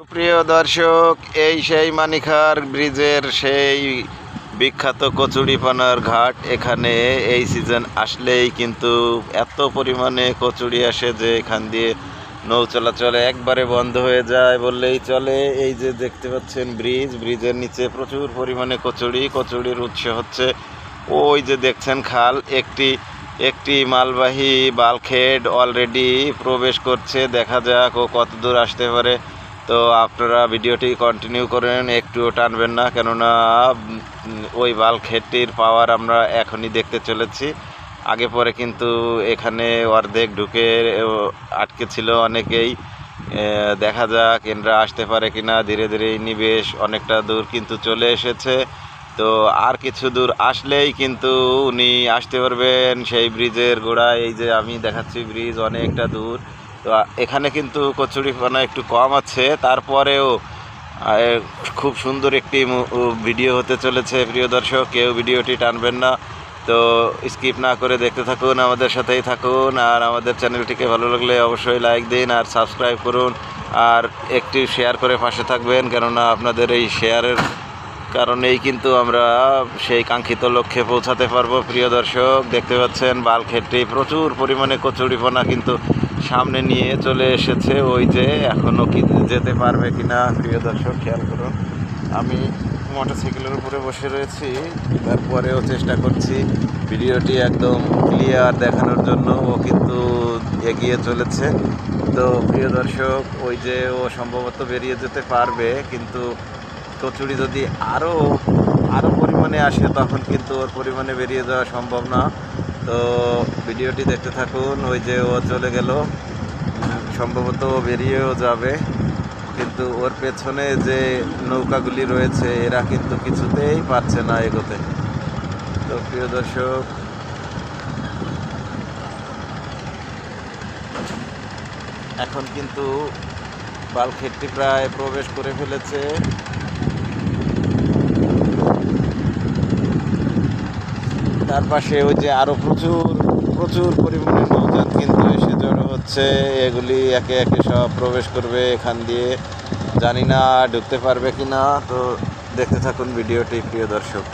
প্রিয় দর্শক, এই সেই মানিখার ব্রিজের সেই বিখ্যাত কচুরিপানার ঘাট, এখানে এই সিজন আসলেই কিন্তু এত পরিমাণে কচুরি আসে যে এখান দিয়ে নৌ চলাচল একবারে বন্ধ হয়ে যায় বললেই চলে। এই যে দেখতে পাচ্ছেন ব্রিজ, ব্রিজের নিচে প্রচুর পরিমাণে কচুরি, কচুরির উৎস হচ্ছে ওই যে দেখছেন খাল, একটি একটি মালবাহী বালখেড অলরেডি প্রবেশ করছে, দেখা যাক ও কত দূর আসতে পারে। তো আপনারা ভিডিওটি কন্টিনিউ করেন একটুও টানবেন না, কেননা ওই বালখেডটির পাওয়ার আমরা এখনই দেখতে চলেছি। আগে পরে কিন্তু এখানে অর্ধেক ঢুকে আটকে ছিল অনেকেই। দেখা যাক এনরা আসতে পারে কিনা, ধীরে ধীরে নিবেশ অনেকটা দূর কিন্তু চলে এসেছে। তো আর কিছু দূর আসলেই কিন্তু উনি আসতে পারবেন সেই ব্রিজের গোড়ায়। এই যে আমি দেখাচ্ছি ব্রিজ অনেকটা দূর। তো এখানে কিন্তু কচুরিপানা একটু কম আছে। তারপরেও খুব সুন্দর একটি ভিডিও হতে চলেছে, প্রিয় দর্শক, কেউ ভিডিওটি টানবেন না। তো, স্কিপ না করে দেখতে থাকুন, আমাদের সাথেই থাকুন, আর আমাদের চ্যানেলটিকে ভালো লাগলে অবশ্যই লাইক দিন আর সাবস্ক্রাইব করুন। আর একটি শেয়ার করে পাশে থাকবেন, কেননা আপনাদের এই শেয়ারের কারণেই কিন্তু আমরা সেই কাঙ্ক্ষিত লক্ষ্যে পৌঁছাতে পারব, প্রিয় দর্শক। দেখতে পাচ্ছেন বালখেটটি প্রচুর পরিমাণে কচুরিপনা কিন্তু সামনে নিয়ে চলে এসেছে ওই যে এখনও কি যেতে পারবে কিনা প্রিয় দর্শক, খেয়াল করুন। আমি মোটরসাইকেলের উপরে বসে রয়েছি, তারপরেও চেষ্টা করছি ভিডিওটি একদম ক্লিয়ার দেখানোর জন্য, ও কিন্তু এগিয়ে চলেছে। তো প্রিয় দর্শক, ওই যে ও সম্ভবত বেরিয়ে যেতে পারবে, কিন্তু কচুরি যদি আরও আরও পরিমাণে আসে, তখন কিন্তু ওর পরিমাণে বেরিয়ে যাওয়া সম্ভব না। তো ভিডিওটি দেখতে থাকুন, ওই যে ও চলে গেল। সম্ভবত ও বেরিয়েও যাবে। কিন্তু ওর পেছনে যে নৌকাগুলি রয়েছে, এরা কিন্তু কিছুতেই পারছে না এগোতে। তো প্রিয় দর্শক, এখন কিন্তু বালখেটটি প্রায় প্রবেশ করে ফেলেছে। তার পাশে ওই যে আরও প্রচুর প্রচুর পরিমাণে নৌযান কিন্তু এসে জড়ো হচ্ছে। এগুলি একে একে সব প্রবেশ করবে এখান দিয়ে। জানি না ঢুকতে পারবে কি না তো দেখতে থাকুন ভিডিওটি, প্রিয় দর্শক।